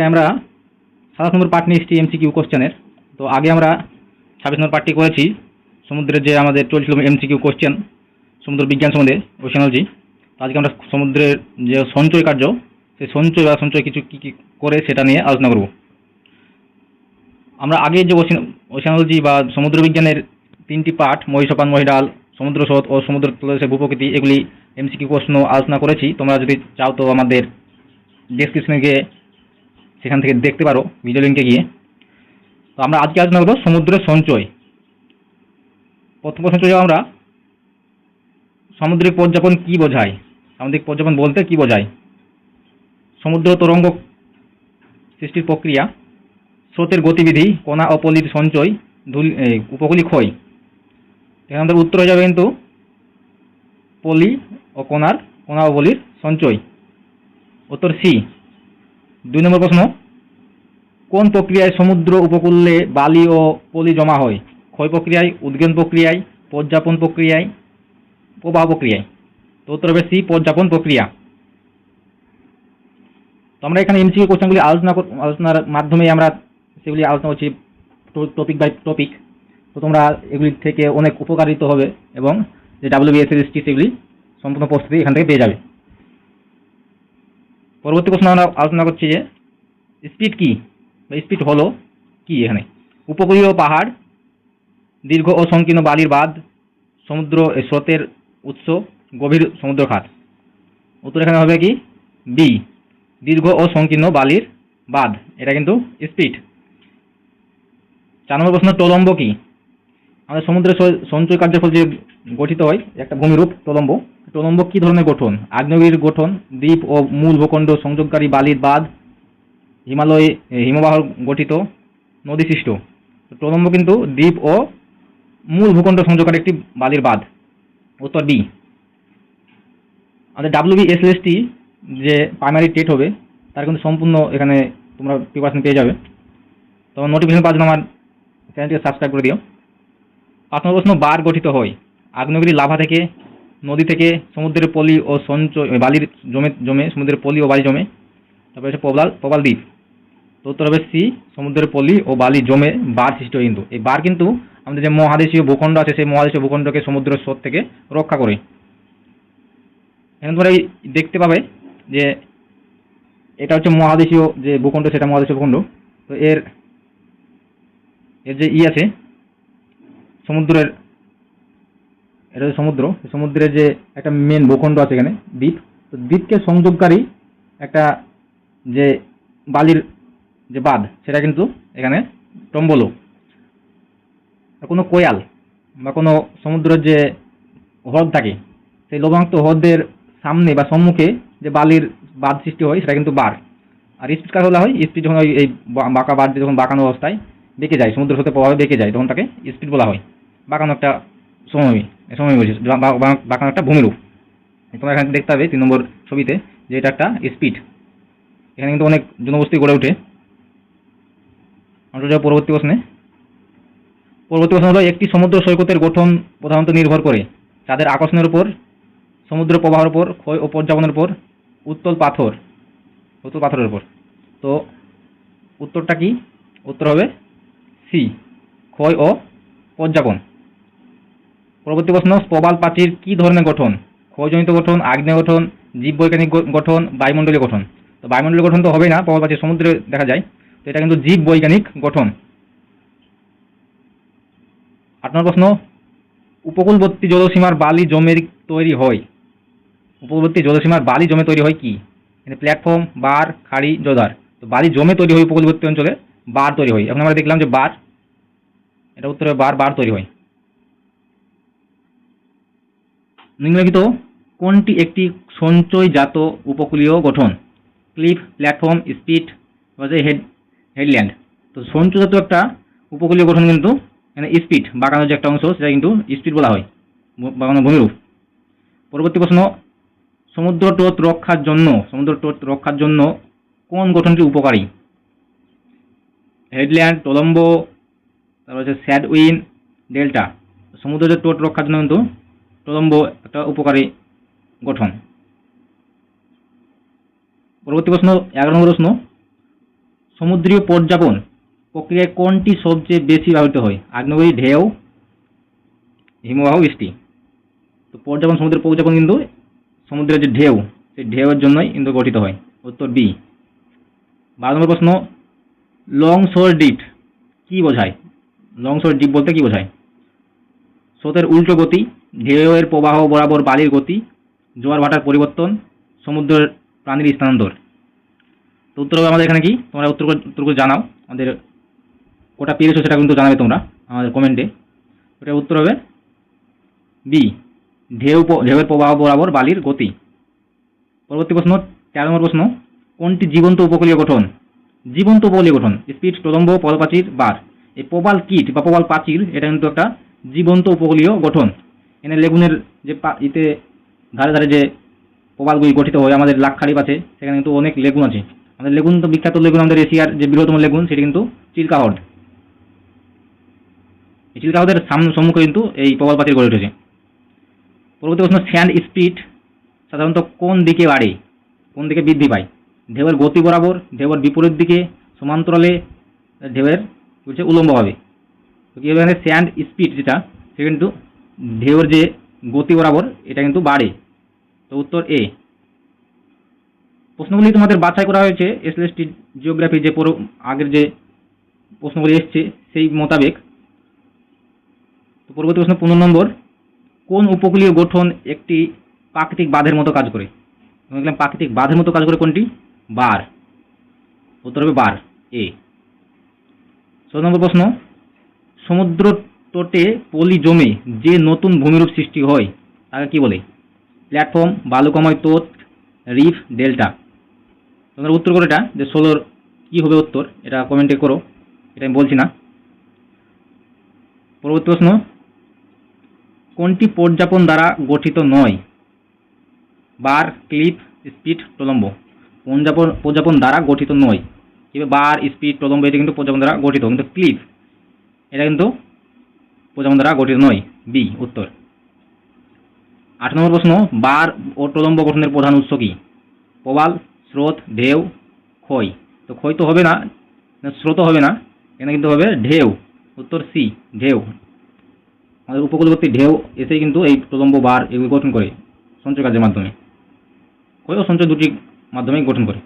আজকে আমরা সাতাশ নম্বর পার্ট নিয়ে এসেছি এমসিকিউ কোশ্চেনের তো আগে আমরা ছাব্বিশ নম্বর পার্টটি করেছি। সমুদ্রের যে আমাদের চলছিল এমসিকিউ কোশ্চেন সমুদ্র বিজ্ঞান সম্বন্ধে ওশানোলজি তো আজকে আমরা সমুদ্রের যে সঞ্চয় কার্য, সেই সঞ্চয় বা সঞ্চয় কিছু কী কী করে সেটা নিয়ে আলোচনা করব। আমরা আগে যে ওশানোলজি বা সমুদ্র বিজ্ঞানের তিনটি পার্ট, মহিষপান, মহিডাল, সমুদ্র স্রোত ও সমুদ্র তলদেশের ভূপ্রকৃতি এগুলি এমসিকিউ প্রশ্ন আলোচনা করেছি। তোমরা যদি চাও তো আমাদের ডেসক্রিপশনে গিয়ে সেখান থেকে দেখতে পারো ভিডিও লিঙ্কে গিয়ে। তো আমরা আজকে আলোচনা করব সমুদ্রের সঞ্চয়। প্রথম প্রশ্ন চলে আমরা। সামুদ্রিক পর্যাপন কি বোঝায়? সামুদ্রিক পর্যাপন বলতে কি বোঝায়? সমুদ্র তরঙ্গ সৃষ্টির প্রক্রিয়া স্রোতের গতিবিধি কণা ও পলির সঞ্চয় ধুল এই, উপকূলীয় ক্ষয়। এখানে আমাদের উত্তর হয়ে যাবে কিন্তু পলি ও কণার কণা ও পলির সঞ্চয়। উত্তর সি। দুই নম্বর প্রশ্ন। কোন প্রক্রিয়ায় সমুদ্র উপকূলে বালি ও পলি জমা হয়? ক্ষয় প্রক্রিয়ায়, উদ্গেন প্রক্রিয়ায়, পর্যাপন প্রক্রিয়ায়, প্রবাহ প্রক্রিয়ায়। তো উত্তর হবে সি, পর্যাপন প্রক্রিয়া। তো আমরা এখানে এমসিকিউ কোশ্চেনগুলি আলোচনা আলোচনার মাধ্যমে আমরা সেগুলি আলোচনা করছি টপিক বাই টপিক তো তোমরা এগুলি থেকে অনেক উপকারিত হবে এবং যে ডাব্লিউবিএসএসটি সেগুলি সম্পূর্ণ প্রস্তুতি এখান থেকে পেয়ে যাবে। পরবর্তী প্রশ্ন আমরা আলোচনা করছি যে স্পিড কি? স্পিড হলো কি এখানে? উপকূলীয় পাহাড়, দীর্ঘ ও সংকীর্ণ বালির বাঁধ, সমুদ্র স্রোতের উৎস, গভীর সমুদ্র খাত উত্তর এখানে হবে কি? বি দীর্ঘ ও সংকীর্ণ বালির বাঁধ। এটা কিন্তু স্পিড। চার নম্বর প্রশ্ন টলম্ব কি? আমাদের সমুদ্রের সঞ্চয় কার্যের ফলে যে গঠিত হয় একটা ভূমিরূপ টলম্ব টলম্ব কি ধরনের গঠন? আগ্নেয়গির গঠন, দ্বীপ ও মূল ভূখণ্ড সংযোগকারী বালির বাঁধ হিমালয় হিমবাহ গঠিত নদী সৃষ্ট। টলম্ব কিন্তু দ্বীপ ও মূল ভূখণ্ড সংযোগকারী একটি বালির বাঁধ উত্তর বি আমাদের ডাব্লিউবিএসএসটি যে প্রাইমারি টেট হবে, তার কিন্তু সম্পূর্ণ এখানে তোমরা প্রিপারেশন পেয়ে যাবে। তো নোটিফিকেশন পাওয়ার জন্য আমার চ্যানেলটিকে সাবস্ক্রাইব করে দিও। পাঁচ নম্বর প্রশ্ন বার গঠিত হয়। আগ্নেয়গিরি লাভা থেকে নদী থেকে সমুদ্রের পলি ও সঞ্চয়, বালির জমে জমে, সমুদ্রের পলি ও বালি জমে। তারপরে হচ্ছে প্রবাল প্রবাল দ্বীপ। তো উত্তর হবে সি সমুদ্রের পলি ও বালি জমে বার সৃষ্টি হয় কিন্তু এই বার কিন্তু আমাদের যে মহাদেশীয় ভূখণ্ড আছে, সেই মহাদেশীয় ভূখণ্ডকে সমুদ্রের স্রোত থেকে রক্ষা করে। এখানে তোমরা দেখতে পাবে যে এটা হচ্ছে মহাদেশীয় যে ভূখণ্ড, সেটা মহাদেশীয় ভূখণ্ড। তো এর এর যে ই আছে, সমুদ্রের, এটা হচ্ছে সমুদ্র। সমুদ্রের যে একটা মেন ভূখণ্ড আছে এখানে, দ্বীপ। তো দ্বীপকে সংযোগকারী একটা যে বালির যে বাঁধ সেটা কিন্তু এখানে টম্বলো কোনো কোয়াল বা কোনো সমুদ্রের যে হ্রদ থাকে, সেই লবণাক্ত হ্রদের সামনে বা সম্মুখে যে বালির বাঁধ সৃষ্টি হয়, সেটা কিন্তু বার। আর স্পিড কার বলা হয়? স্পিড যখন এই বাঁকা বাঁধ যখন বাঁকানো অবস্থায় বেঁকে যায়, সমুদ্র স্রোতের প্রভাবে বেঁকে যায়, তখন তাকে স্পিড বলা হয়। বাঁকানো একটা সময় সময় বলছি বাঁকানো একটা ভূমিরূপ। তোমরা এখানে দেখতে হবে তিন নম্বর ছবিতে যে এটা একটা স্পিড। এখানে কিন্তু অনেক জনবস্তি গড়ে ওঠে। আমরা যাব পরবর্তী প্রশ্নে। পরবর্তী প্রশ্ন হলো, একটি সমুদ্র সৈকতের গঠন প্রধানত নির্ভর করে। তাদের আকর্ষণের উপর, সমুদ্র প্রবাহের উপর, ক্ষয় ও পর্যাপনের উপর, উত্তল পাথর। উত্তল পাথরের উপর। তো, উত্তরটা কি? উত্তর হবে সি ক্ষয় ও পর্যাপন পরবর্তী প্রশ্ন প্রবাল প্রাচীর কি ধরনের গঠন? ক্ষয়জনিত গঠন, আগ্নেয় গঠন, জীববৈজ্ঞানিক গঠন, বায়ুমণ্ডলীয় গঠন। তো, বায়ুমণ্ডলীয় গঠন তো হবেই না প্রবাল প্রাচীর সমুদ্রে দেখা যায়। তো এটা কিন্তু জীব বৈজ্ঞানিক গঠন। আট নম্বর প্রশ্ন, উপকূলবর্তী জলসীমার বালি জমে তৈরি হয়। উপকূলবর্তী জলসীমার বালি জমে তৈরি হয় কি? এখানে প্ল্যাটফর্ম বার খাড়ি, জোদার। তো বালি জমে তৈরি হয় উপকূলবর্তী অঞ্চলে বার তৈরি হয়। এখন আমরা দেখলাম যে বার এটা উত্তরে বার বার তৈরি হয়। নিম্নলিখিত, কোনটি একটি সঞ্চয়জাত উপকূলীয় গঠন? Cliff platform spit head headland. তো সঞ্চয়জাত একটা উপকূলীয় গঠন কিন্তু এখানে স্পিড বাঁকানোর যে একটা অংশ, সেটা কিন্তু স্পিড বলা হয়, ব- বাঁকানো ভূমিরূপ। পরবর্তী প্রশ্ন, সমুদ্র টোত রক্ষার জন্য, সমুদ্র টোত রক্ষার জন্য কোন গঠনটি উপকারী? হেডল্যান্ড টলম্বো তারপর হচ্ছে স্যাডউইন ডেল্টা। সমুদ্রের টোট রক্ষার জন্য কিন্তু টলম্বো একটা উপকারী গঠন। পরবর্তী প্রশ্ন, এগারো নম্বর প্রশ্ন সমুদ্রীয় পর্যাপন প্রক্রিয়ায় কোনটি সবচেয়ে বেশি ব্যবহৃত হয়? আগ্নেয়গিরি, ঢেউ, হিমবাহ, বৃষ্টি। তো পর্যাপন সমুদ্রের পর্যাপন কিন্তু সমুদ্রের যে ঢেউ, সেই ঢেউয়ের জন্যই কিন্তু গঠিত হয়। উত্তর বি। বারো নম্বর প্রশ্ন লং শোর ডিপ কি বোঝায়? লং শোর ডিপ বলতে কি বোঝায়? স্রোতের উল্টো গতি, ঢেউয়ের প্রবাহ বরাবর বালির গতি, জোয়ার ভাটার পরিবর্তন, সমুদ্রের প্রাণীর স্থানান্তর। উত্তর হবে আমাদের এখানে কি? তোমরা উত্তর উত্তরগুলো জানাও। আমাদের কোটা পেরেছ সেটা কিন্তু জানাবে তোমরা আমাদের কমেন্টে ওটা উত্তর হবে বি ঢেউ ঢেউয়ের প্রবাহ বরাবর বালির গতি। পরবর্তী প্রশ্ন, তেরো নম্বর প্রশ্ন, কোনটি জীবন্ত উপকূলীয় গঠন? জীবন্ত উপকূলীয় গঠন স্পিড প্রলম্ব পদপ্রাচীর, বার। এই প্রবাল কিট বা প্রবাল প্রাচীর, এটা কিন্তু একটা জীবন্ত উপকূলীয় গঠন। এখানে লেগুনের যে ইতে ধারে ধারে যে প্রবালগুলি গঠিত হয়, আমাদের লাক্ষারি আছে, সেখানে কিন্তু অনেক লেগুন আছে। আমাদের লেগুন তো বিখ্যাত লেগুন আমাদের এশিয়ার যে বৃহত্তম লেগুন, সেটি কিন্তু চিল্কা হ্রদ এই চিল্কা হ্রদের সম্মুখে কিন্তু এই প্রবাল প্রাচীর গড়ে উঠেছে। পরবর্তী প্রশ্ন, স্যান্ড স্পিড সাধারণত কোন দিকে বাড়ে? কোন দিকে বৃদ্ধি পায়? ঢেউয়ের গতি বরাবর, ঢেউয়ের বিপরীত দিকে, সমান্তরালে, ঢেউয়ের হচ্ছে উলম্বভাবে হবে এখানে স্যান্ড স্পিড যেটা, সে কিন্তু ঢেউয়ের যে গতি বরাবর, এটা কিন্তু বাড়ে। তো উত্তর এ। প্রশ্নগুলি তোমাদের বাছাই করা হয়েছে এসএলএসটি জিওগ্রাফি যে পুরো আগের যে প্রশ্নগুলি এসছে সেই মোতাবেক। তো পরবর্তী প্রশ্ন পনেরো নম্বর, কোন উপকূলীয় গঠন একটি প্রাকৃতিক বাঁধের মতো কাজ করে? দেখলাম প্রাকৃতিক বাঁধের মতো কাজ করে কোনটি? বার। উত্তর হবে বার এ ষোলো নম্বর প্রশ্ন, সমুদ্র তটে পলি জমে যে নতুন ভূমিরূপ সৃষ্টি হয়, তাকে কি বলে? প্ল্যাটফর্ম, বালুকাময় তোত রিফ, ডেল্টা। তোমরা উত্তর করো এটা, যে ষোলোর কী হবে উত্তর, এটা কমেন্টে করো, এটা আমি বলছি না। পরবর্তী প্রশ্ন, কোনটি পর্যাপন দ্বারা গঠিত নয়? বার, ক্লিপ, স্পিড, প্রলম্ব। পর্যাপন পর্যাপন দ্বারা গঠিত নয়। কীভাবে বার, স্পিড, প্রলম্ব এটা কিন্তু পর্যাপন দ্বারা গঠিত, কিন্তু ক্লিপ, এটা কিন্তু পর্যাপন দ্বারা গঠিত নয়। বি, উত্তর। আট নম্বর প্রশ্ন, বার ও প্রলম্ব গঠনের প্রধান উৎস কি? প্রবাল স্রোত ঢেউ ক্ষয় তো ক্ষয় তো হবে না স্রোত হবে না, এখানে কিন্তু হবে ঢেউ, উত্তর সি, ঢেউ। আমাদের উপকূলবর্তী ঢেউ এসেই কিন্তু এই প্রলম্ব বার এগুলো গঠন করে সঞ্চয় কাজের মাধ্যমে। ক্ষয় ও সঞ্চয় দুটি মাধ্যমেই গঠন করে।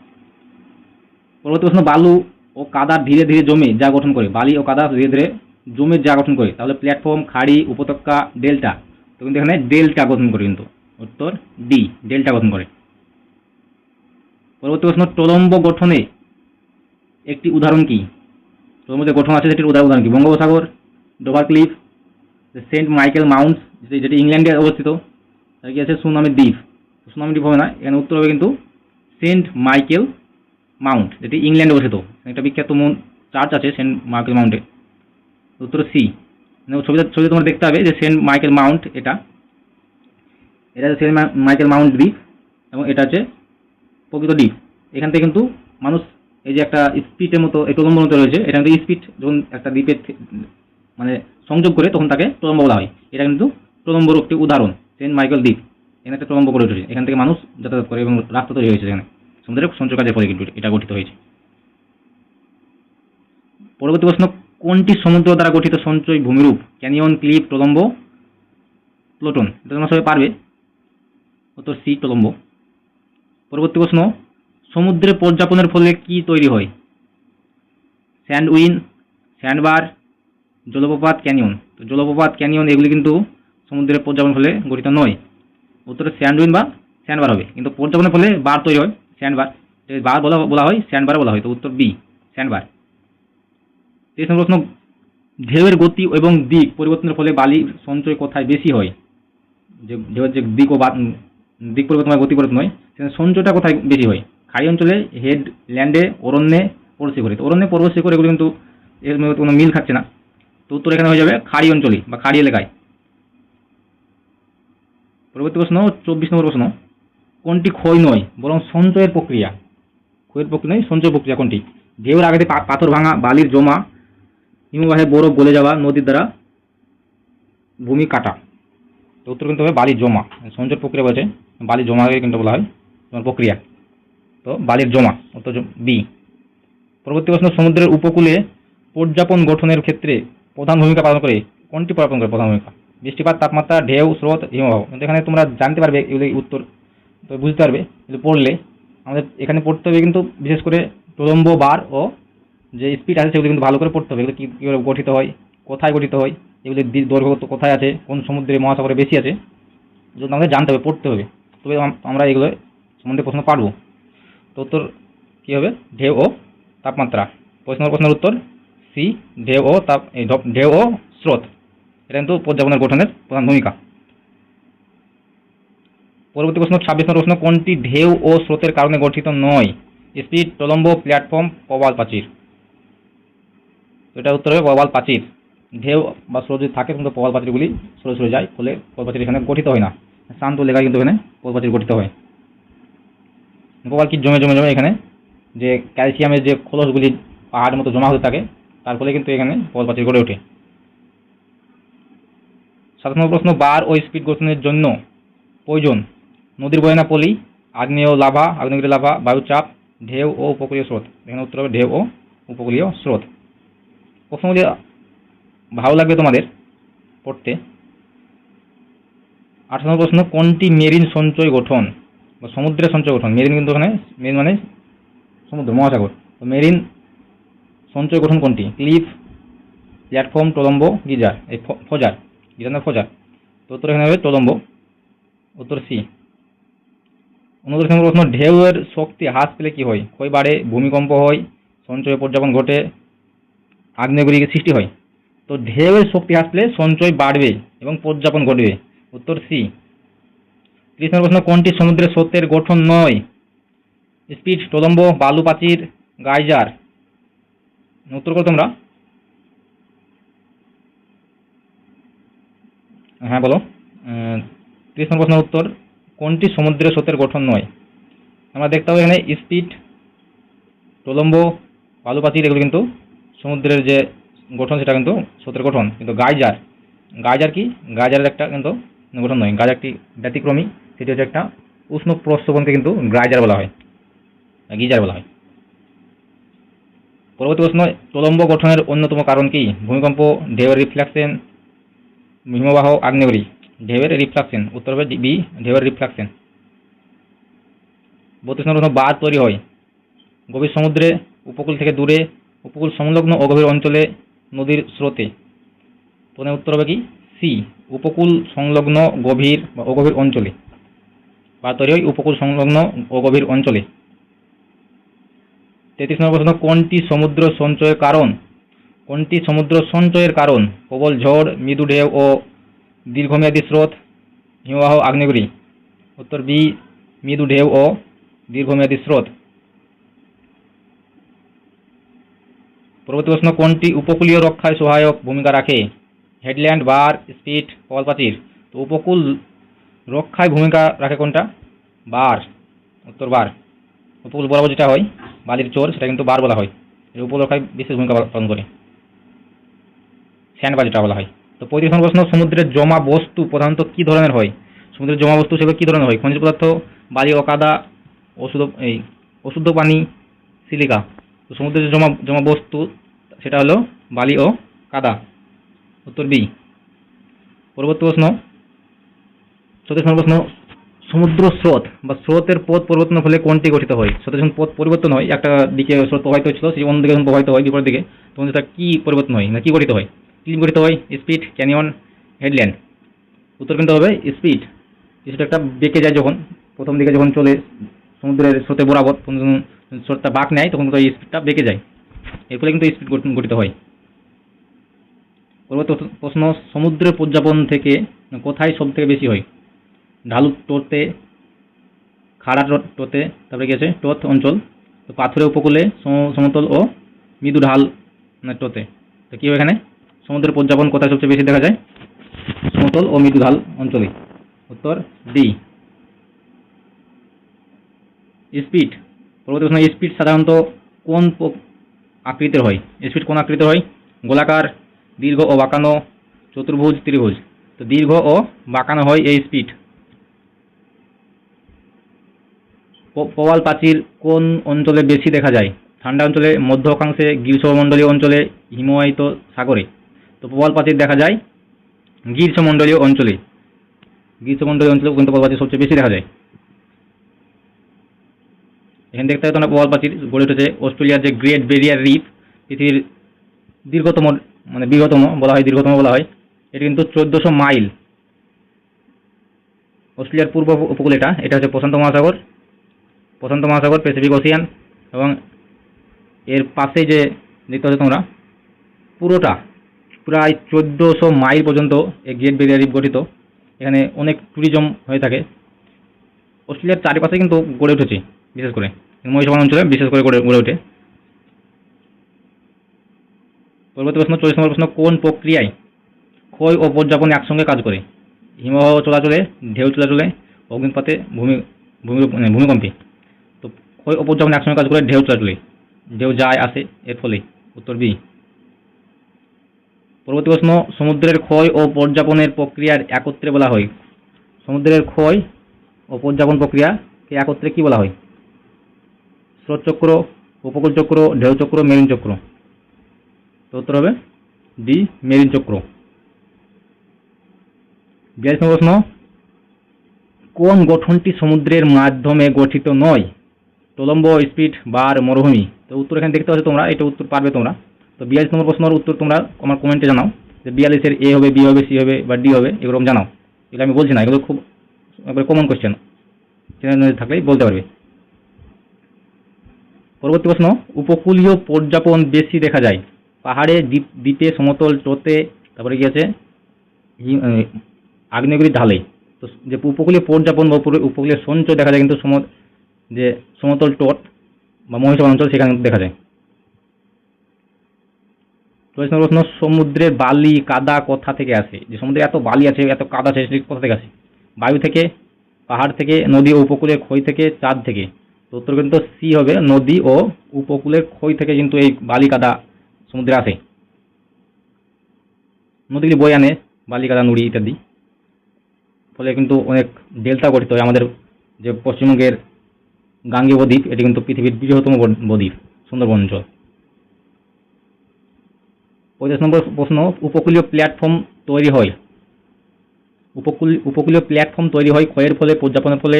পরবর্তী প্রশ্ন, বালু ও কাদা ধীরে ধীরে জমে যা গঠন করে। বালি ও কাদা ধীরে ধীরে জমে যা গঠন করে। তাহলে প্ল্যাটফর্ম খাড়ি, উপত্যকা ডেল্টা তো কিন্তু এখানে ডেল্টা গঠন করে কিন্তু। উত্তর ডি ডেল্টা গঠন করে। পরবর্তী প্রশ্ন, প্রলম্ব গঠনে একটি উদাহরণ কি? যে গঠন আছে সেটির উদাহরণ কি? বঙ্গোপসাগর Dover cliff Saint Michael Mount যেটি ইংল্যান্ডে অবস্থিত, তার কি আছে? সুনামি দ্বীপ। সুনামি দ্বীপ হবে না, এখানে উত্তর হবে কিন্তু সেন্ট মাইকেল মাউন্ট, যেটি ইংল্যান্ডে অবস্থিত। একটা বিখ্যাত চার্চ আছে সেন্ট মাইকেল মাউন্টে। উত্তর সি। ছবিতে ছবিতে তোমার দেখতে হবে যে সেন্ট মাইকেল মাউন্ট এটা। এটা হচ্ছে সেন্ট মাইকেল মাউন্ট দ্বীপ, এবং এটা হচ্ছে প্রকৃত দ্বীপ এখান থেকে কিন্তু মানুষ এই যে একটা স্পিডের মতো, এই প্রলম্ব মতো রয়েছে এটা কিন্তু স্পিড যখন একটা দ্বীপের মানে সংযোগ করে, তখন তাকে প্রলম্ব বলা হয়। এটা কিন্তু প্রলম্বর একটি উদাহরণ, সেন্ট মাইকেল দ্বীপ। এখানে একটা প্রলম্ব করে উঠেছে। এখান থেকে মানুষ যাতায়াত করে এবং রাস্তা তৈরি হয়েছে এখানে সমুদ্রের সঞ্চয় কাজের ফলে কিন্তু এটা গঠিত হয়েছে। পরবর্তী প্রশ্ন, কোনটি সমুদ্র দ্বারা গঠিত সঞ্চয় ভূমিরূপ? ক্যানিয়ন ক্লিপ প্রলম্ব, প্লোটন। এটা তোমরা সবাই পারবে? উত্তর সি, প্রলম্ব। পরবর্তী প্রশ্ন, সমুদ্রে পর্যাপনের ফলে কি তৈরি হয়? স্যান্ডউইন, স্যান্ডবার, জলপ্রপাত ক্যানিয়ন। তো জলপ্রপাত ক্যানিয়ন এগুলি কিন্তু সমুদ্রের পর্যাপন ফলে গঠিত নয়। উত্তরে স্যান্ডউইন বা স্যান্ডবার হবে। কিন্তু পর্যাপনের ফলে বার তৈরি হয়, স্যান্ডবার। বার বলা বলা হয় স্যান্ডবার বলা হয়। তো উত্তর বি স্যান্ডবার। তেইশ নম্বর প্রশ্ন, ঢেউয়ের গতি এবং দিক পরিবর্তনের ফলে বালির সঞ্চয় কোথায় বেশি হয়? যে, ঢেউয়ের যে দিক ও বা- উম, দিক পরিবর্তন গতি পরিবর্তন হয় সেখানে সঞ্চয়টা কোথায় বেশি হয়? খাড়ি অঞ্চলে হেড ল্যান্ডে অরণ্যে পর্বত শিখরে তো অরণ্যে পর্বত শিখর এগুলো কিন্তু এর মধ্যে কোনো মিল খাচ্ছে না। তো উত্তর এখানে হয়ে যাবে খাড়ি অঞ্চলে বা খাড়ি এলাকায়। পরবর্তী প্রশ্ন চব্বিশ নম্বর প্রশ্ন। কোনটি ক্ষয় নয় বরং সঞ্চয়ের প্রক্রিয়া? ক্ষয়ের প্রক্রিয়া নয় সঞ্চয় প্রক্রিয়া কোনটি? ঢেউর পা- পাথর ভাঙা বালির জমা হিমবাহে বরফ গলে যাওয়া নদীর দ্বারা ভূমি কাটা। তো উত্তর কিন্তু হবে বালির জমা। সঞ্চয় প্রক্রিয়া বলছে, বালি জমাকে কিন্তু বলা হয়, তোমার প্রক্রিয়া। তো বালির জমা উত্তর বি পরবর্তী প্রশ্ন, সমুদ্রের উপকূলে পর্যাপন গঠনের ক্ষেত্রে প্রধান ভূমিকা পালন করে, কোনটি পালন করে প্রধান ভূমিকা? বৃষ্টিপাত, তাপমাত্রা, ঢেউ, স্রোত, হিমবাহ। কিন্তু এখানে তোমরা জানতে পারবে এগুলি উত্তর, তো বুঝতে পারবে। কিন্তু পড়লে আমাদের এখানে পড়তে হবে কিন্তু বিশেষ করে প্রলম্ব বার ও যে স্পিড আছে সেগুলো কিন্তু ভালো করে পড়তে হবে। এগুলো কী কীভাবে গঠিত হয়, কোথায় গঠিত হয় এগুলির দৈর্ঘ্য কোথায় আছে, কোন সমুদ্রে মহাসাগরে বেশি আছে, এগুলো আমাদের জানতে হবে, পড়তে হবে। তবে আমরা এগুলো সম্বন্ধে প্রশ্ন পারব। তো উত্তর কী হবে? ঢেউ ও তাপমাত্রা। প্রশ্ন প্রশ্নের উত্তর সি, ঢেউ ও তাপ ঢেউ ও স্রোত। এটা কিন্তু পর্যাবরণের গঠনের প্রধান ভূমিকা। পরবর্তী প্রশ্ন, ছাব্বিশ নম্বর প্রশ্ন, কোনটি ঢেউ ও স্রোতের কারণে গঠিত নয়? স্পিড, প্রলম্ব, প্ল্যাটফর্ম, প্রবাল, প্রাচীর। এটা উত্তর হবে প্রবাল, প্রাচীর। ঢেউ বা স্রোত যদি থাকে প্রবাল প্রাচীরগুলি সরে সরে যায়, ফলে প্রবাল প্রাচীর এখানে গঠিত হয় না। শান্ত লেখায় কিন্তু এখানে প্রবাল প্রাচীর গঠিত হয়। প্রবাল কি জমে জমে জমে এখানে? যে ক্যালসিয়ামের যে খোলসগুলি পাহাড়ের মতো জমা হতে থাকে, তার ফলে কিন্তু এখানে প্রবাল প্রাচীর গড়ে ওঠে। সাত নম্বর প্রশ্ন, বার ও স্পিড গঠনের জন্য প্রয়োজন নদীর বয়না পলি, আগ্নেয় লাভা, আগ্নেয়গিরি লাভা, বায়ুচাপ, ঢেউ ও উপকূলীয় স্রোত। এখানে উত্তর হবে ঢেউ ও উপকূলীয় স্রোত। প্রশ্নগুলি ভালো লাগবে তোমাদের পড়তে। আঠারো নম্বর প্রশ্ন, কোনটি মেরিন সঞ্চয় গঠন? বা সমুদ্রের সঞ্চয় গঠন? মেরিন কিন্তু ওখানে, মেরিন মানে সমুদ্র, মহাসাগর। তো মেরিন সঞ্চয় গঠন কোনটি? Cliff, platform tombolo geyser. এই ফজার, গিজার না ফজার? তো উত্তর এখানে হবে টলম্ব উত্তর সি। উনত্রিশ নম্বর প্রশ্ন, ঢেউয়ের শক্তি হ্রাস পেলে কি হয়? ক্ষয় বাড়ে, ভূমিকম্প হয়, সঞ্চয় পর্যাপন ঘটে, আগ্নেয়গিরি সৃষ্টি হয়। তো ঢেউয়ের শক্তি হ্রাস পেলে সঞ্চয় বাড়বে এবং পর্যাপন ঘটবে। উত্তর সি। নম্বর প্রশ্ন, কোনটি সমুদ্রের স্রোতের গঠন নয়? স্পিড টলম্ব বালু প্রাচীর গাইজার। উত্তর করো তোমরা। হ্যাঁ বলো। নম্বর প্রশ্নের উত্তর, কোনটি সমুদ্রের স্রোতের গঠন নয়? আমরা দেখতে পাবো এখানে স্পিড টলম্ব বালু এগুলো কিন্তু সমুদ্রের যে গঠন সেটা কিন্তু স্রোতের গঠন, কিন্তু গাইজার। গাইজার কি? গাইজারের একটা কিন্তু গঠন নয়। গাইজার একটি ব্যতিক্রমী, সেটি হচ্ছে একটা উষ্ণ প্রস্রবণকে কিন্তু গ্রাইজার বলা হয় গিজার বলা হয়। পরবর্তী প্রশ্ন তলম্ব গঠনের অন্যতম কারণ কি? ভূমিকম্প, ঢেউয়ের রিফ্লেকশন হিমবাহ, আগ্নেয়গিরি। ঢেউয়ের রিফ্লেকশন উত্তর হবে বি, ঢেউয়ের রিফ্লেকশন বত্রিশ নম্বর প্রশ্ন তৈরি হয়। গভীর সমুদ্রে, উপকূল থেকে দূরে, উপকূল সংলগ্ন ও গভীর অঞ্চলে নদীর স্রোতে। প্রথমে উত্তর হবে কি? সি উপকূল সংলগ্ন গভীর বা অগভীর অঞ্চলে। বাঁধ তৈরি উপকূল সংলগ্ন অগভীর অঞ্চলে। তেত্রিশ নম্বর প্রশ্ন, কোনটি সমুদ্র সঞ্চয়ের কারণ? কোনটি সমুদ্র সঞ্চয়ের কারণ? প্রবল ঝড়, মৃদু ঢেউ ও দীর্ঘমেয়াদী স্রোত, হিমবাহ, আগ্নেয়গিরি। উত্তর বি, মৃদু ঢেউ ও দীর্ঘমেয়াদী স্রোত। পরবর্তী প্রশ্ন, কোনটি উপকূলীয় রক্ষায় সহায়ক ভূমিকা রাখে? হেডল্যান্ড, বার, স্পিড প্রাচীর তো উপকূল রক্ষায় ভূমিকা রাখে কোনটা? বার, উত্তর বার। উপকূল বরাবর যেটা হয়, বালির চোর, সেটা কিন্তু বার বলা হয়। উপকূল রক্ষায় বিশেষ ভূমিকা পালন করে। স্যান্ড বার যেটা বলা হয়। তো পঁয়ত্রিশ প্রশ্ন সমুদ্রের জমা বস্তু প্রধানত কী ধরনের হয়? সমুদ্রের জমা বস্তু সেগুলো কী ধরনের হয়? খনিজ পদার্থ, বালি, অকাদা, ওষুধ, এই অশুদ্ধ পানি, সিলিকা। তো সমুদ্রের যে জমা জমা বস্তু, সেটা হলো বালি ও কাদা। উত্তর বি। পরবর্তী প্রশ্ন। চতুর্থ প্রশ্ন, সমুদ্র স্রোত বা স্রোতের পথ পরিবর্তনের ফলে কোনটি গঠিত হয়? স্রোতের যখন পথ পরিবর্তন হয়, একটা দিকে স্রোত প্রবাহিত হচ্ছিল সেই অন্য দিকে যখন প্রবাহিত হয়, বিপরীত দিকে, তখন সেটা কী পরিবর্তন হয়? না, কী গঠিত হয়? কী গঠিত হয়? Spit, canyon, headland. উত্তর কিন্তু হবে, স্পিড। সেটা একটা বেঁকে যায় যখন, প্রথম দিকে যখন চলে সমুদ্রের স্রোতে বরাবর স্রোতটা বাঁক নেয়, তখন কিন্তু এই স্পিডটা বেঁকে যায়। এর ফলে কিন্তু স্পিড গঠিত হয়। পরবর্তী প্রশ্ন সমুদ্রের পর্যাপন থেকে কোথায় সব থেকে বেশি হয়? ঢালু টোতে খাড়া টোতে, তারপরে গেছে টোত অঞ্চল। তো পাথুরে উপকূলে সম- সমতল ও মৃদু ঢাল মানে টোতে। তো কী এখানে? সমুদ্রের পর্যাপন কোথায় সবচেয়ে বেশি দেখা যায়? সমতল ও মৃদু ঢাল অঞ্চলে। উত্তর ডি। স্পিড, পরবর্তী প্রশ্ন, স্পিড সাধারণত কোন আকৃতির হয়? স্পিড কোন আকৃতির হয়? গোলাকার, দীর্ঘ ও বাঁকানো, চতুর্ভুজ, ত্রিভুজ। তো দীর্ঘ ও বাঁকানো হয় এই স্পিড। প্রবাল প্রাচীর কোন অঞ্চলে বেশি দেখা যায়? ঠান্ডা অঞ্চলে, মধ্য অক্ষাংশে গ্রীষ্মমণ্ডলীয় অঞ্চলে, হিমবাহিত সাগরে। তো প্রবাল প্রাচীর দেখা যায় গ্রীষ্মমণ্ডলীয় অঞ্চলে। গ্রীষ্মমণ্ডলীয় অঞ্চলে কিন্তু প্রবাল প্রাচীর সবচেয়ে বেশি দেখা যায়। এখানে দেখতে না প্রবাল প্রাচীর গড়ে উঠেছে অস্ট্রেলিয়ার যে গ্রেট ব্যারিয়ার রিফ, পৃথিবীর দীর্ঘতম মানে বৃহত্তম বলা হয়, দীর্ঘতম বলা হয়, এটি কিন্তু চোদ্দোশো মাইল। অস্ট্রেলিয়ার পূর্ব উপ- উপকূল এটা এটা হচ্ছে প্রশান্ত মহাসাগর প্রশান্ত মহাসাগর প্যাসিফিক ওসিয়ান এবং এর পাশে যে দেখতে পাচ্ছ তোমরা, পুরোটা প্রায় চোদ্দোশো মাইল পর্যন্ত এই গ্রেট ব্যারিয়ার রিফ গঠিত। এখানে অনেক ট্যুরিজম হয়ে থাকে। অস্ট্রেলিয়ার চারিপাশে কিন্তু গড়ে উঠেছে। বিশেষ করে। মহিষবান অঞ্চলে বিশেষ করে গড়ে ওঠে। পরবর্তী প্রশ্ন, চল্লিশ নম্বর প্রশ্ন, কোন প্রক্রিয়ায় ক্ষয় ও পর্যাপন একসঙ্গে কাজ করে? হিমবাহ চলাচলে, ঢেউ চলাচলে, অগ্নিপাতে, ভূমি ভূমি মানে ভূমিকম্পে। তো ক্ষয় ও পর্যাপন একসঙ্গে কাজ করে, ঢেউ চলাচলে। ঢেউ যায়, আসে, এর ফলে। উত্তর বি। পরবর্তী প্রশ্ন, সমুদ্রের ক্ষয় ও পর্যাপনের প্রক্রিয়ার একত্রে বলা হয়। সমুদ্রের ক্ষয় ও পর্যাপন প্রক্রিয়াকে একত্রে কি বলা হয়? স্রোতচক্র উপকূল চক্র, ঢেউ চক্র, মেরিন চক্র। তো উত্তর হবে ডি মেরিন চক্র। বিয়াল্লিশ প্রশ্ন, কোন গঠনটি সমুদ্রের মাধ্যমে গঠিত নয়? তলম্ব স্পিড, বার, মরুভূমি। তো উত্তর এখানে দেখতে পাচ্ছ তোমরা, এটা উত্তর পারবে তোমরা। তো বিয়াল্লিশ নম্বর প্রশ্নের উত্তর তোমরা আমার কমেন্টে জানাও। যে বিয়াল্লিশের এ হবে বি হবে সি হবে বা ডি হবে, এগুলো জানাও। এগুলো আমি বলছি না, এগুলো খুব একবারে কমন কোয়েশ্চেন চ্যানেল থাকলেই বলতে পারবে। পরবর্তী প্রশ্ন, উপকূলীয় পর্যাপন বেশি দেখা যায়। পাহাড়ে দ্বীপ, দ্বীপে সমতল টোতে তারপরে কি আছে? আগ্নেয়গিরির ঢালে। তো যে উপকূলীয় পর্যাপন বা উপকূলীয় সঞ্চয় দেখা যায় কিন্তু যে সমতল টোট বা মহিষবান অঞ্চল সেখানে দেখা যায়। প্রশ্ন সমুদ্রের বালি কাদা কোথা থেকে আসে? যে সমুদ্রে এত বালি আছে, এত কাদা আছে কোথা থেকে আসে? বায়ু থেকে, পাহাড় থেকে, নদী ও উপকূলের ক্ষয় থেকে, চাঁদ থেকে। উত্তর কিন্তু সি হবে নদী ও উপকূলের ক্ষয় থেকে কিন্তু এই বালি কাদা সমুদ্রে আসে। নদীগুলি বয়ে আনে বালি কাদা নুড়ি ইত্যাদি। ফলে কিন্তু অনেক ডেল্টা গঠিত হয় আমাদের যে পশ্চিমবঙ্গের গাঙ্গেয় বদ্বীপ, এটি কিন্তু পৃথিবীর বৃহত্তম বদ্বীপ, সুন্দরবন অঞ্চল। পঁয়ত্রিশ নম্বর প্রশ্ন, উপকূলীয় প্ল্যাটফর্ম তৈরি হয়। উপকূল, উপকূলীয় প্ল্যাটফর্ম তৈরি হয় ক্ষয়ের ফলে পর্যাপনের ফলে,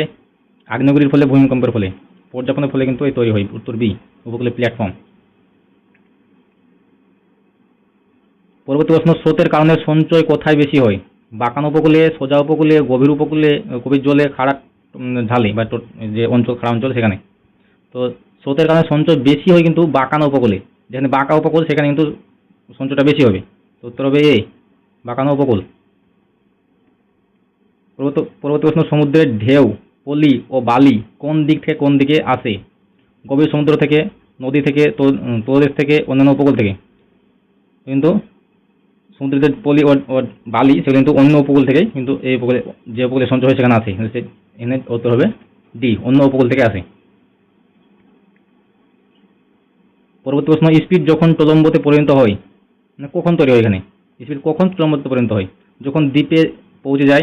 আগ্নেয়গিরির ফলে, ভূমিকম্পের ফলে। পর্যাপনের ফলে কিন্তু এই তৈরি হয় উত্তর বি উপকূলীয় প্ল্যাটফর্ম পরবর্তী প্রশ্ন, স্রোতের কারণে সঞ্চয় কোথায় বেশি হয়? বাঁকানো উপকূলে, সোজা উপকূলে, গভীর উপকূলে, গভীর জলে, খাড়া ঢালে বা যে অঞ্চল, খাড়া অঞ্চল সেখানে। তো স্রোতের কারণে সঞ্চয় বেশি হয় কিন্তু বাঁকানো উপকূলে। যেখানে বাঁকা উপকূল, সেখানে কিন্তু সঞ্চয়টা বেশি হবে। তো উত্তর হবে এ, বাঁকানো উপকূল। পরবর্তী পরবর্তী প্রশ্ন, সমুদ্রের ঢেউ। পলি ও বালি কোন দিক থেকে কোন দিকে আসে? গভীর সমুদ্র থেকে নদী থেকে তো- উম, থেকে অন্যান্য উপকূল থেকে। কিন্তু সমুদ্রের পলি ও বালি সেগুলো কিন্তু অন্য উপকূল থেকে কিন্তু এই উপকূলে যে উপকূলে সঞ্চয় হয় সেখানে আসে। এখানে উত্তর হবে ডি অন্য উপকূল থেকে আসে। পরবর্তী প্রশ্ন স্পিড যখন প্রলম্বতে পরিণত হয় মানে কখন তৈরি হয় এখানে? স্পিড কখন প্রলম্বতে পরিণত হয়? যখন দ্বীপে পৌঁছে যায়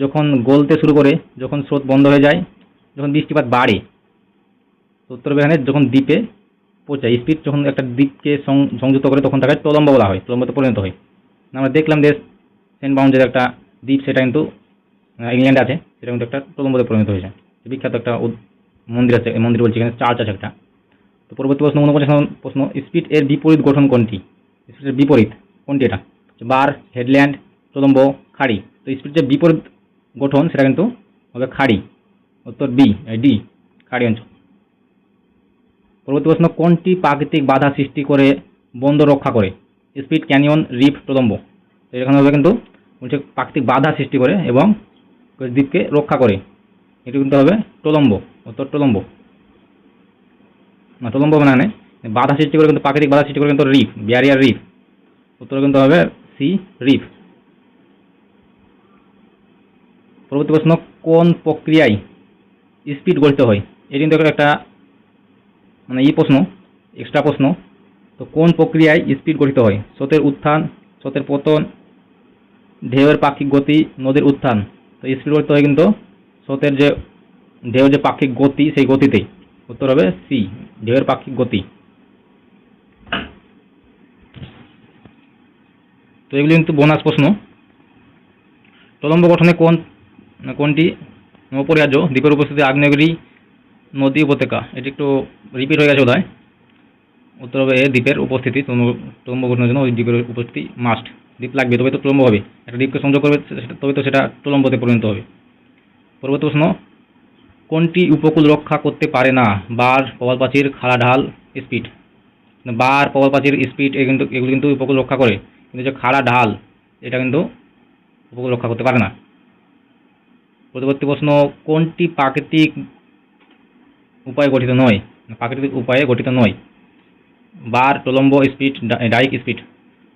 যখন গলতে শুরু করে, যখন স্রোত বন্ধ হয়ে যায়, যখন বৃষ্টিপাত বাড়ে উত্তর যখন দ্বীপে পৌঁছায় স্পিড যখন একটা দ্বীপকে সংযুক্ত করে, তখন তাকে প্রলম্ব বলা হয় প্রলম্বতে পরিণত হয়। আমরা দেখলাম যে সেন্ট বাউন্ডের একটা দ্বীপ, সেটা কিন্তু ইংল্যান্ডে আছে, সেটা কিন্তু একটা প্রলম্বতে পরিণত হয়েছে। বিখ্যাত একটা মন্দির আছে মন্দির বলছি এখানে চার্চ আছে একটা। তো পরবর্তী প্রশ্ন উনপঞ্চাশ প্রশ্ন স্পিড এর বিপরীত গঠন কোনটি? স্পিডের বিপরীত কোনটি এটা? বার হেডল্যান্ড প্রলম্ব খাড়ি। তো স্পিড যে বিপরীত গঠন, সেটা কিন্তু হবে খাড়ি। উত্তর বি ডি খাড়ি অঞ্চল। পরবর্তী প্রশ্ন, কোনটি প্রাকৃতিক বাধা সৃষ্টি করে বন্দর রক্ষা করে? স্পিড, ক্যানিয়ন, রিফ প্রলম্ব তো এখানে হবে কিন্তু বলছে প্রাকৃতিক বাধা সৃষ্টি করে এবং দ্বীপকে রক্ষা করে। এটি কিন্তু হবে টলম্ব উত্তর টলম্ব না টলম্ব মানে বাধা সৃষ্টি করে কিন্তু প্রাকৃতিক বাধা সৃষ্টি করে কিন্তু রিফ, ব্যারিয়ার রিফ। উত্তর কিন্তু হবে সি রিফ। পরবর্তী প্রশ্ন, কোন প্রক্রিয়ায় স্পিড গঠিত হয়? এটি কিন্তু একটা মানে এই প্রশ্ন এক্সট্রা প্রশ্ন। তো কোন প্রক্রিয়ায় স্পিড গঠিত হয়? স্রোতের উত্থান, স্রোতের পতন, ঢেউয়ের পাক্ষিক গতি, নদীর উত্থান। তো স্পিড গঠিত হয় কিন্তু স্রোতের যে ঢেউ যে পাক্ষিক গতি, সেই গতিতেই উত্তর হবে সি ঢেউয়ের পাক্ষিক গতি। তো এগুলি কিন্তু বোনাস প্রশ্ন। তলম্ব গঠনে কোন কোনটি? অপরিহার্য দ্বীপের উপস্থিতি, আগ্নেয়গিরি, নদী উপত্যকা। এটি একটু রিপিট হয়ে গেছে বোধহয়। উত্তর হবে দ্বীপের উপস্থিতি তলম্ব- গঠনের জন্য ওই দ্বীপের উপস্থিতি মাস্ট দ্বীপ লাগবে, তবে তো তলম্ব হবে। একটা দ্বীপকে সংযোগ করবে তবে তো সেটা তুলম্বতে পরিণত হবে। পরবর্তী প্রশ্ন, কোনটি উপকূল রক্ষা করতে পারে না? বার প্রবাল প্রাচীর খাড়া ঢাল স্পিড বার প্রবাল প্রাচীর স্পিড এ কিন্তু এগুলো কিন্তু উপকূল রক্ষা করে। কিন্তু যে খাড়া ঢাল, এটা কিন্তু উপকূল রক্ষা করতে পারে না। পরবর্তী প্রশ্ন, কোনটি প্রাকৃতিক উপায়ে গঠিত নয়? প্রাকৃতিক উপায়ে গঠিত নয়। Bar tombolo spit dyke spit.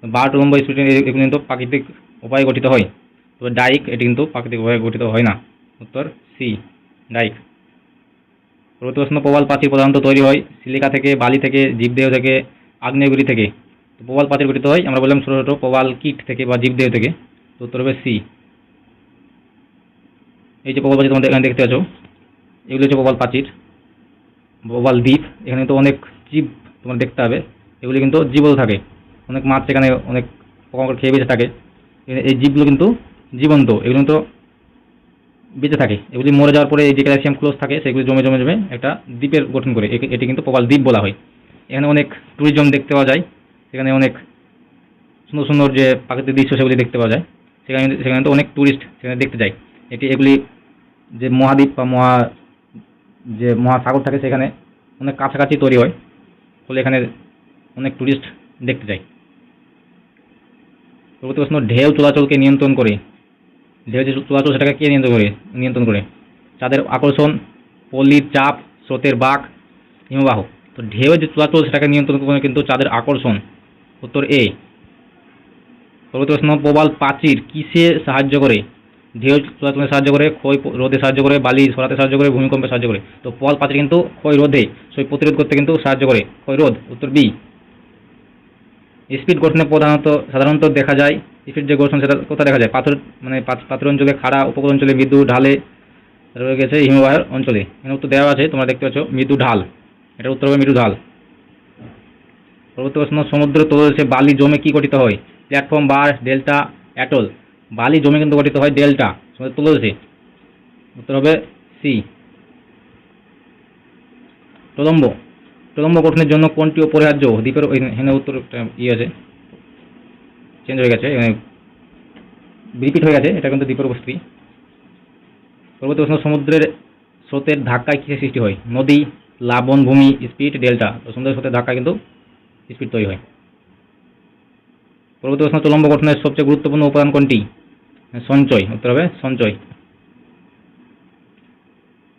Bar tombolo spit কিন্তু প্রাকৃতিক উপায়ে গঠিত হয়। তবে ডাইক এটি কিন্তু প্রাকৃতিক উপায়ে গঠিত হয় না। উত্তর সি, ডাইক। পরবর্তী প্রশ্ন, প্রবাল প্রাচীর প্রধানত তৈরি হয় সিলিকা থেকে, বালি থেকে, জীবদেহ থেকে, আগ্নেয়গিরি থেকে। তো প্রবাল প্রাচীর গঠিত হয়, আমরা বললাম ছোটো ছোটো প্রবাল কিট থেকে বা জীবদেহ থেকে। তো উত্তর হবে সি। এই যে প্রবাল তোমাদের এখানে দেখতে পাচ্ছ, এগুলো হচ্ছে প্রবাল প্রাচীর প্রবাল দ্বীপ, এখানে তো অনেক জীব তোমার দেখতে হবে। এগুলি কিন্তু জীবও থাকে। অনেক মাছ এখানে অনেক পোকামাকড় খেয়ে বেঁচে থাকে। এই জীবগুলো কিন্তু জীবন্ত এগুলো কিন্তু বেঁচে থাকে। এগুলি মরে যাওয়ার পরে এই যে ক্যালসিয়াম ক্লোজ থাকে, সেগুলি জমে জমে জমে একটা দ্বীপের গঠন করে। এটি কিন্তু প্রবাল দ্বীপ বলা হয়। এখানে অনেক ট্যুরিজম দেখতে পাওয়া যায়। সেখানে অনেক সুন্দর সুন্দর যে প্রাকৃতিক দৃশ্য সেগুলি দেখতে পাওয়া যায়। সেখানে সেখানে তো অনেক ট্যুরিস্ট সেখানে দেখতে যায়। এটি এগুলি যে মহাদ্বীপ বা মহা, যে মহাসাগর থাকে সেখানে অনেক কাছাকাছি তৈরি হয়। ফলে এখানে অনেক ট্যুরিস্ট দেখতে যায় পরবর্তী প্রশ্ন, ঢেউ চলাচলকে নিয়ন্ত্রণ করে, ঢেউ যে চলাচল সেটাকে কে নিয়ন্ত্রণ করে? নিয়ন্ত্রণ করে। চাঁদের আকর্ষণ, পল্লীর চাপ, স্রোতের বাঁক হিমবাহ। তো ঢেউ যে চলাচল সেটাকে নিয়ন্ত্রণ করে কিন্তু চাঁদের আকর্ষণ। উত্তর এ পরবর্তী প্রশ্ন, প্রবাল প্রাচীর কিসে সাহায্য করে? ঢেউ চলাচলে সাহায্য করে ক্ষয় রোধে সাহায্য করে, বালি সরাতে সাহায্য করে, ভূমিকম্পে সাহায্য করে। তো পল প্রাচীর কিন্তু ক্ষয় রোধে সেই প্রতিরোধ করতে কিন্তু সাহায্য করে। ক্ষয় রোধ উত্তর বি। স্পিড গঠনে প্রধানত, সাধারণত দেখা যায়, স্পিড যে গঠন সেটা কোথায় দেখা যায়। পাথর মানে পাথ- পাথর অঞ্চলে খাড়া, উপকূল অঞ্চলে মৃদু ঢালে রয়ে গেছে হিমবাহের অঞ্চলে। এখানে উত্তর দেওয়া আছে, তোমরা দেখতে পাচ্ছ, মৃদু ঢাল। এটা উত্তর হবে মৃদু ঢাল। পরবর্তী প্রশ্ন, সমুদ্র তলদেশে বালি জমে কি গঠিত হয়? Platform bar, delta, atoll. বালি জমে কিন্তু গঠিত হয় ডেল্টা সমুদ্র তলদেশে উত্তর হবে সি টলম্ব টলম্ব গঠনের জন্য কোনটি অপরিহার্য? দ্বীপের এখানে উত্তর ইয়ে আছে। চেঞ্জ হয়ে গেছে রিপিট হয়ে গেছে, এটা কিন্তু দ্বীপের উপস্থিতি। পরবর্তী প্রশ্ন সমুদ্রের স্রোতের ধাক্কায় কিসের সৃষ্টি হয়? নদী লাবণ ভূমি স্পিড, ডেল্টা। তো সমুদ্রের স্রোতের ধাক্কায় কিন্তু স্পিড তৈরি হয়। পরবর্তী প্রশ্ন, তলম্ব গঠনের সবচেয়ে গুরুত্বপূর্ণ উপাদান কোনটি? সঞ্চয়, উত্তর হবে সঞ্চয়।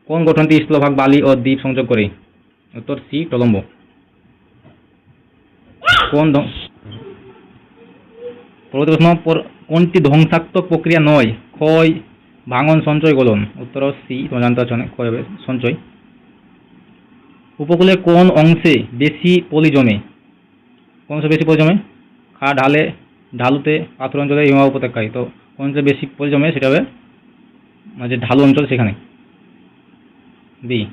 কোন গঠনটি স্থলভাগ বালি ও দ্বীপ সংযোগ করে? উত্তর সি টলম্ব কোন পরবর্তী প্রশ্ন, পর- কোনটি ধ্বংসাত্মক প্রক্রিয়া নয়? ক্ষয়, ভাঙন, সঞ্চয়, গলন। উত্তর সি জানতে ক্ষয় হবে, সঞ্চয়। উপকূলের কোন অংশে বেশি পলি জমে? কোন অংশে বেশি পলি জমে? খা ঢালে ঢালুতে পাথর অঞ্চলে হিমবাহ উপত্যকায়। তো কোন অঞ্চলে বেশি পলি জমে সেটা হবে মানে যে ঢালু অঞ্চল সেখানে। বি।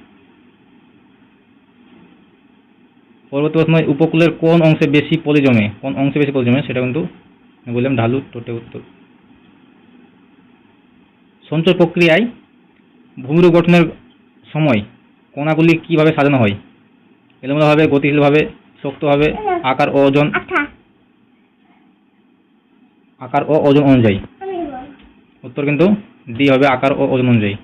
পরবর্তী প্রশ্ন উপকূলের কোন অংশে বেশি পলি জমে কোন অংশে বেশি পলি জমে সেটা কিন্তু বললাম ঢালু টোটে উত্তর। সঞ্চয় প্রক্রিয়ায় ভূমিরূপ গঠনের সময় কণাগুলি কীভাবে সাজানো হয়? এলোমেলোভাবে গতিশীলভাবে শক্তভাবে আকার ও ওজন আকার ও ওজন অনুযায়ী। উত্তর কিন্তু ডি হবে আকার ও ওজন অনুযায়ী।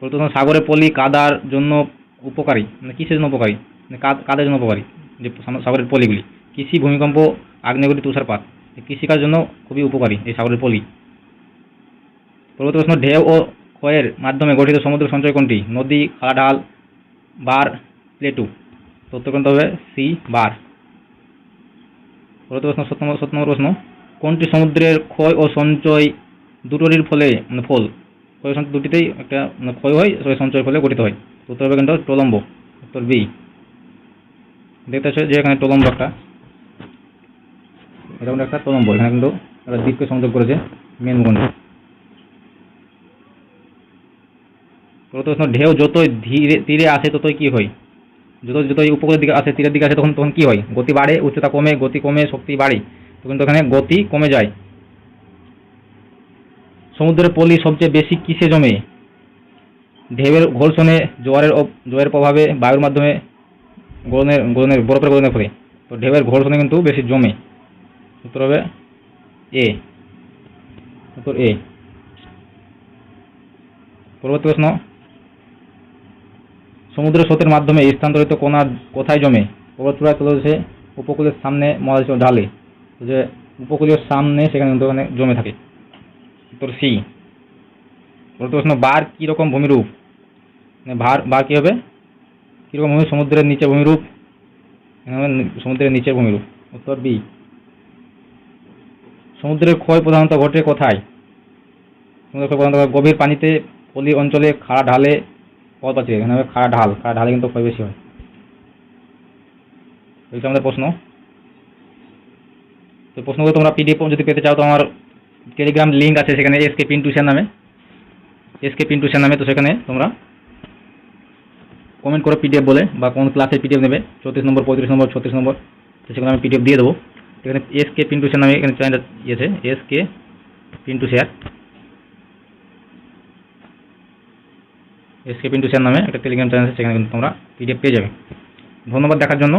প্রথম সাগরে পলি কাদার জন্য উপকারী মানে কিসের জন্য উপকারী? মানে কাদের জন্য উপকারী? যে সাগরের পলিগুলি। কৃষি ভূমিকম্প, আগ্নেয়গিরি তুষারপাত কৃষিকার জন্য খুবই উপকারী এই সাগরের পলি। পরবর্তী প্রশ্ন ঢেউ ও ক্ষয়ের মাধ্যমে গঠিত সমুদ্র সঞ্চয় কোনটি? নদী খাড়া ঢাল বার, প্লেটু। তো উত্তর কোনটা হবে সি বার। পরবর্তী প্রশ্ন সত্য নম্বর প্রশ্ন। কোনটি সমুদ্রের ক্ষয় ও সঞ্চয় দুটোরই ফলে মানে ফল, ক্ষয় সঞ্চয় দুটিতেই একটা মানে ক্ষয় হয় সে সঞ্চয়ের ফলে গঠিত হয়। উত্তর হবে কিন্তু টলম্ব উত্তর বি দেখতে পাচ্ছ যে এখানে টলম্ব একটা, এটা একটা টলম্ব এখানে কিন্তু একটা দ্বীপকে সংযোগ করেছে মেন প্রশ্ন, ঢেউ যতই ধীরে, তীরে আসে ততই কি হয়? যত যতই উপকূলের দিকে আসে, তীরের দিকে আসে, তখন তখন কী হয়? গতি বাড়ে, উচ্চতা কমে, গতি কমে, শক্তি বাড়ে। তো কিন্তু এখানে গতি কমে যায়। সমুদ্রের পলি সবচেয়ে বেশি কিসে জমে? ঢেউয়ের ঘর্ষণে জোয়ারের জোয়ারের প্রভাবে বায়ুর মাধ্যমে গলনের গলনের বরফের গলনের ফলে তো ঢেউয়ের ঘর্ষণে কিন্তু বেশি জমে। উত্তর হবে এ উত্তর এ পরবর্তী প্রশ্ন। সমুদ্র স্রোতের মাধ্যমে স্থানান্তরিত কণা কোথায় জমে? পর্বতচূড়ায় তুলেছে উপকূলের সামনে মহাদেশ ঢালে। যে উপকূলীয় সামনে সেখানে কিন্তু ওখানে জমে থাকে। উত্তর সি। পরবর্তী প্রশ্ন বার কীরকম ভূমিরূপ? মানে ভার, বার কী হবে? কীরকম ভূমি সমুদ্রের নিচে ভূমিরূপ? সমুদ্রের নিচের ভূমিরূপ। উত্তর বি। সমুদ্রের ক্ষয় প্রধানত ঘটে কোথায়? সমুদ্রের ক্ষয় প্রধানত গভীর পানিতে পলি অঞ্চলে খাড়া ঢালে পথ আছে এখানে খাড়া ঢাল। খাড়া ঢালে কিন্তু ক্ষয় বেশি হয়। আমাদের প্রশ্ন। তো প্রশ্নগুলো তোমরা পিডিএফ যদি পেতে চাও, তো আমার টেলিগ্রাম লিঙ্ক আছে সেখানে এসকে পিন টিউশন নামে। এসকে পিন টিউশন নামে, তো সেখানে তোমরা কমেন্ট করো পিডিএফ বলে, বা কোন ক্লাসের পিডিএফ নেবে, চৌত্রিশ নম্বর, পঁয়ত্রিশ নম্বর, ছত্রিশ নম্বর, তো সেখানে আমি পিডিএফ দিয়ে দেবো। এখানে এসকে পিন টিউশন নামে এখানে চ্যানেলটা ইয়েছে SK Pintu share SK Pintu share নামে একটা টেলিগ্রাম চ্যানেল আছে, সেখানে কিন্তু তোমরা পিডিএফ পেয়ে যাবে। ধন্যবাদ দেখার জন্য।